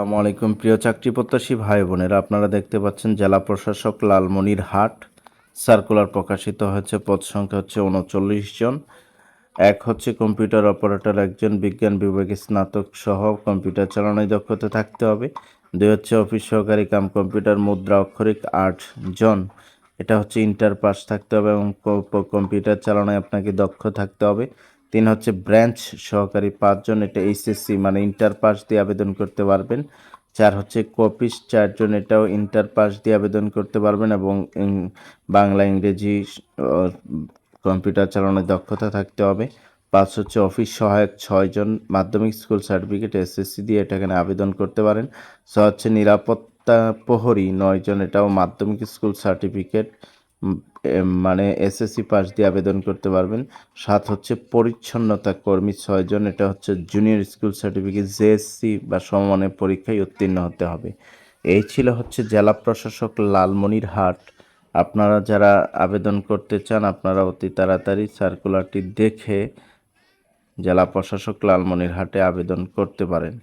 আসসালামু আলাইকুম, প্রিয় চাকরি প্রত্যাশী ভাই বোনেরা। আপনারা দেখতে পাচ্ছেন জেলা প্রশাসক লালমনির হাট। সার্কুলার প্রকাশিত হয়েছে, পদ সংখ্যা হচ্ছে উনচল্লিশ জন। এক হচ্ছে কম্পিউটার অপারেটর, একজন বিজ্ঞান বিভাগে স্নাতক সহ কম্পিউটার চালানোয় দক্ষতা থাকতে হবে। দুই হচ্ছে অফিস সহকারী কাম কম্পিউটার, মুদ্রা অক্ষরিক আট জন। এটা হচ্ছে ইন্টার পাস থাকতে হবে এবং কম্পিউটার চালানোয় আপনাকে দক্ষ থাকতে হবে। তিন হচ্ছে ব্রাঞ্চ সহকারী পাঁচজন, এটা এইচএসসি মানে ইন্টার পাস দিয়ে আবেদন করতে পারবেন। চার হচ্ছে কপিস চারজন, এটাও ইন্টার পাস দিয়ে আবেদন করতে পারবেন এবং বাংলা, ইংরেজি কম্পিউটার চালানোর দক্ষতা থাকতে হবে। পাঁচ হচ্ছে অফিস সহায়ক ছয়জন, মাধ্যমিক স্কুল সার্টিফিকেট এসএসসি দিয়ে এটা এখানে আবেদন করতে পারেন। ছয় হচ্ছে নিরাপত্তা প্রহরী নয়জন, এটাও মাধ্যমিক স্কুল সার্টিফিকেট মানে এসএসসি পাস দিয়ে আবেদন করতে পারবেন। সাত হচ্ছে পরিচ্ছন্নতা কর্মী ছয়জন এটা হচ্ছে জুনিয়র স্কুল সার্টিফিকেট জেএসসি বা সমমানের পরীক্ষায় উত্তীর্ণ হতে হবে। এই ছিল হচ্ছে জেলা প্রশাসক লালমনির হাট আপনারা যারা আবেদন করতে চান, আপনারা অতি তাড়াতাড়ি সার্কুলারটি দেখে জেলা প্রশাসক লালমনির হাটে আবেদন করতে পারেন।